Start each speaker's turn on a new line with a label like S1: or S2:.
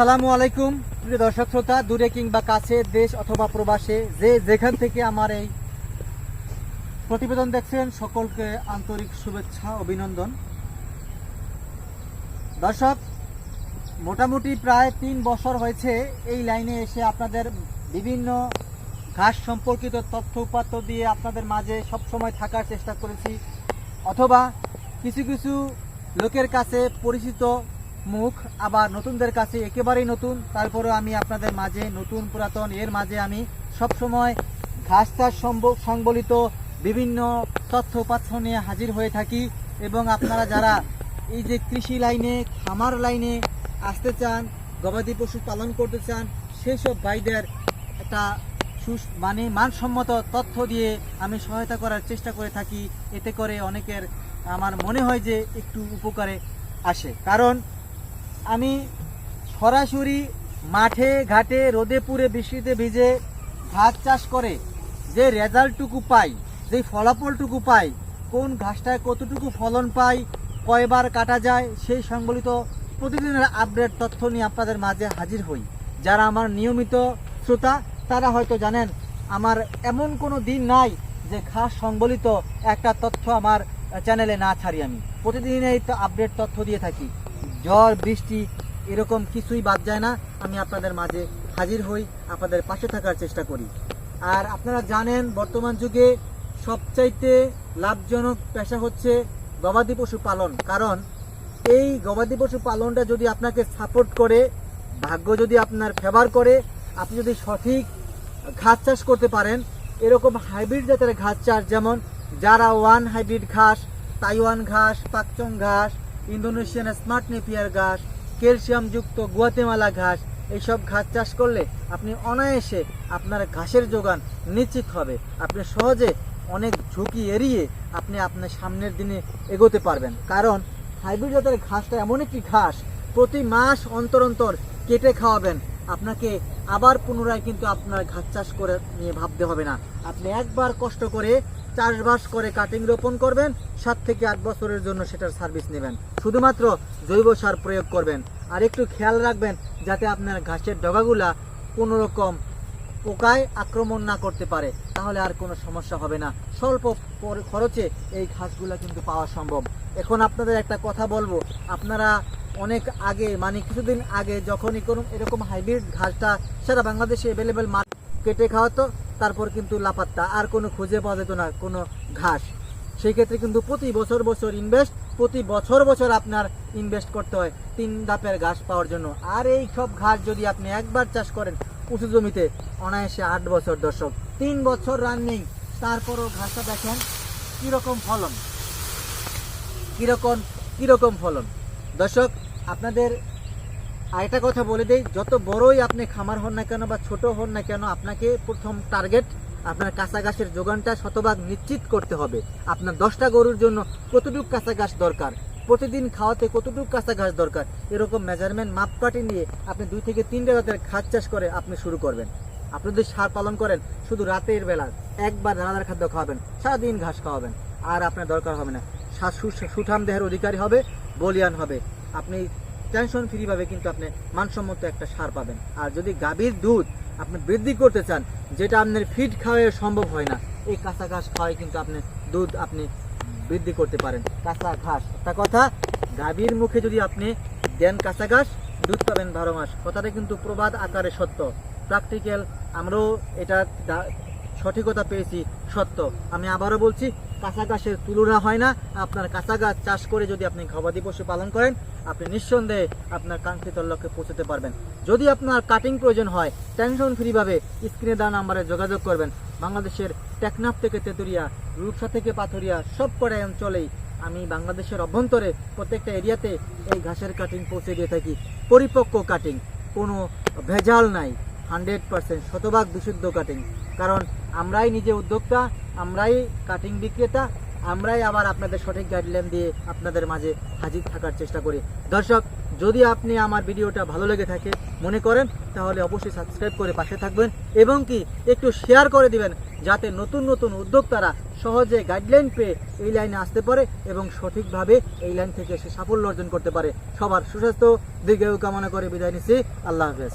S1: আসসালামু আলাইকুম, প্রিয় দর্শক শ্রোতা, দূরে কিংবা কাছে, দেশ অথবা প্রবাসে, যে যেখান থেকে আমার এই প্রতিবেদন দেখছেন, সকলকে আন্তরিক শুভেচ্ছা, অভিনন্দন। দর্শক, মোটামুটি প্রায় তিন বছর হয়েছে এই লাইনে এসে আপনাদের বিভিন্ন ঘাস সম্পর্কিত তথ্য উপাত্ত দিয়ে আপনাদের মাঝে সবসময় থাকার চেষ্টা করেছি, অথবা কিছু কিছু লোকের কাছে পরিচিত মুখ, আবার নতুনদের কাছে একেবারেই নতুন। তারপরেও আমি আপনাদের মাঝে, নতুন পুরাতন, এর মাঝে আমি সবসময় ঘাস চাষ সংবলিত বিভিন্ন তথ্য উপাত্ত নিয়ে হাজির হয়ে থাকি এবং আপনারা যারা এই যে কৃষি লাইনে, খামার লাইনে আসতে চান, গবাদি পশু পালন করতে চান সেই সব ভাইদের একটা সুস মানে মানসম্মত তথ্য দিয়ে আমি সহায়তা করার চেষ্টা করে থাকি। এতে করে অনেকের আমার মনে হয় যে একটু উপকারে আসে। কারণ আমি সরাসরি মাঠে, ঘাটে, রোদে পুড়ে বৃষ্টিতে ভিজে ঘাস চাষ করে যে রেজাল্টটুকু পাই, যে ফলাফলটুকু পাই, কোন ঘাসটায় কতটুকু ফলন পাই, কয়বার কাটা যায়, সেই সংবলিত প্রতিদিনের আপডেট তথ্য নিয়ে আপনাদের মাঝে হাজির হই। যারা আমার নিয়মিত শ্রোতা, তারা হয়তো জানেন, আমার এমন কোনো দিন নাই যে ঘাস সংবলিত একটা তথ্য আমার চ্যানেলে না ছাড়ি আমি। প্রতিদিন তো আপডেট তথ্য দিয়ে থাকি। ঝড়, বৃষ্টি, এরকম কিছুই বাদ যায় না। আমি আপনাদের মাঝে হাজির হই, আপনাদের পাশে থাকার চেষ্টা করি। আর আপনারা জানেন, বর্তমান যুগে সবচাইতে লাভজনক পেশা হচ্ছে গবাদি পশু পালন। কারণ এই গবাদি পশু পালনটা যদি আপনাকে সাপোর্ট করে, ভাগ্য যদি আপনার ফেভার করে, আপনি যদি সঠিক ঘাস চাষ করতে পারেন, এরকম হাইব্রিড জাতের ঘাস চাষ যেমন যারা ওয়ান হাইব্রিড ঘাস, তাইওয়ান ঘাস, পাকচং ঘাস ইন্দোনেশিয়ান স্মার্ট নেপিয়ার ঘাস ক্যালসিয়ামযুক্ত গুয়াতেমালা ঘাস, এইসব ঘাস চাষ করলে আপনি অনায়াসে আপনার ঘাসের যোগান নিশ্চিত হবে। আপনি সহজে অনেক ঝুঁকি এড়িয়ে আপনি আপনার সামনের দিনে এগোতে পারবেন। কারণ হাইব্রিড জাতের ঘাসটা এমন একটি ঘাস, প্রতি মাস অন্তর অন্তর কেটে খাওয়াবেন। আপনাকে আবার পুনরায় কিন্তু আপনার ঘাস চাষ করে নিয়ে ভাবতে হবে না। আপনি একবার কষ্ট করে চাষবাস করে কাটিং রোপণ করবেন, সাত থেকে আট বছরের জন্য সেটার সার্ভিস নেবেন। শুধুমাত্র জৈব সার প্রয়োগ করবেন। আর একটু খেয়াল রাখবেন, যাতে আপনার ঘাসের ডগাগুলা কোনো রকম পোকায় আক্রমণ না করতে পারে, তাহলে আর কোনো সমস্যা হবে না। স্বল্প খরচে এই ঘাসগুলো কিন্তু পাওয়া সম্ভব। এখন আপনাদের একটা কথা বলব, আপনারা অনেক আগে মানে কিছুদিন আগে যখন এরকম এরকম হাইব্রিড ঘাসটা সারা বাংলাদেশে অ্যাভেলেবেল মাঠ কেটে খাওয়াতো তারপর কিন্তু লাপাত্তা, আর কোনো খুঁজে পাওয়া যেত না, কোনো ঘাস। সেই ক্ষেত্রে কিন্তু প্রতি বছর বছর ইনভেস্ট প্রতি বছর বছর আপনার ইনভেস্ট করতে হয় তিন ধাপের ঘাস পাওয়ার জন্য। আর এই সব ঘাস যদি আপনি একবার চাষ করেন উঁচু জমিতে, অনায়াসে আট বছর দর্শক, তিন বছর রানিং তারপরও ঘাসটা দেখেন কীরকম ফলন। কীরকম কীরকম ফলন। দর্শক, আপনাদের আরেকটা কথা বলে দেই, যত বড়ই আপনি খামার হন না কেন বা ছোট হন না কেন, আপনাকে প্রথম টার্গেট আপনার কাঁচা ঘাসের যোগানটা শতভাগ নিশ্চিত করতে হবে। আপনার দশটা গরুর জন্য কতটুকু কাঁচা ঘাস দরকার? প্রতিদিন খাওয়াতে কতটুকু কাঁচা ঘাস দরকার? এরকম মেজারমেন্ট মাপকাঠি নিয়ে আপনি দুই থেকে তিনটা রাতের ঘাস চাষ করে আপনি শুরু করবেন। আপনি যদি সার পালন করেন শুধু রাতের বেলা। একবার দানাদার খাদ্য খাওয়াবেন, সারাদিন ঘাস খাওয়াবেন, আর আপনার দরকার হবে না। সুঠাম দেহের অধিকারী হবে, বলিয়ান হবে। আপনি টেনশন ফ্রিভাবে কিন্তু আপনি মানসম্মত একটা সার পাবেন। আর যদি গাভীর দুধ আপনি বৃদ্ধি করতে চান, যেটা আপনার ফিড খাওয়াই সম্ভব হয় না, এই কাঁচা ঘাস খাওয়াই কিন্তু আপনি দুধ আপনি বৃদ্ধি করতে পারেন। কাঁচা ঘাস, একটা কথা, গাভীর মুখে যদি আপনি দেন কাঁচা ঘাস, দুধ পাবেন বারো মাস। কথাটা কিন্তু প্রবাদ আকারে সত্য। প্র্যাকটিক্যাল আমরাও এটা সঠিকতা পেয়েছি, সত্য। আমি আবারও বলছি কাঁচা ঘাসের তুলনা হয় না। আপনার কাঁচা গাছ চাষ করে যদি আপনি গবাদি পশু পালন করেন, আপনি নিঃসন্দেহে আপনার কাঙ্ক্ষিত লক্ষ্যে পৌঁছতে পারবেন। যদি আপনার কাটিং প্রয়োজন হয় টেনশন ফ্রিভাবে স্ক্রিনে দেওয়া নাম্বারে যোগাযোগ করবেন। বাংলাদেশের টেকনাফ থেকে তেতুরিয়া রূপসা থেকে পাথরিয়া, সব কটা অঞ্চলেই আমি বাংলাদেশের অভ্যন্তরে প্রত্যেকটা এরিয়াতে এই ঘাসের কাটিং পৌঁছে দিয়ে থাকি। পরিপক্ক কাটিং কোনো ভেজাল নাই। হান্ড্রেড পার্সেন্ট শতভাগ বিশুদ্ধ কাটিং কারণ আমরাই নিজে উদ্যোক্তা আমরাই কাটিং বিক্রেতা, আমরাই আবার আপনাদের সঠিক গাইডলাইন দিয়ে আপনাদের মাঝে হাজির থাকার চেষ্টা করি। দর্শক, যদি আপনি আমার ভিডিওটা ভালো লেগে থাকে, মনে করেন, তাহলে অবশ্যই সাবস্ক্রাইব করে পাশে থাকবেন এবং কি একটু শেয়ার করে দিবেন, যাতে নতুন নতুন উদ্যোক্তারা সহজে গাইডলাইন পেয়ে এই লাইনে আসতে পারে এবং সঠিকভাবে এই লাইন থেকে সে সাফল্য অর্জন করতে পারে। সবার সুস্বাস্থ্য, দীর্ঘায়ু কামনা করে বিদায় নিচ্ছি। আল্লাহ হাফেজ।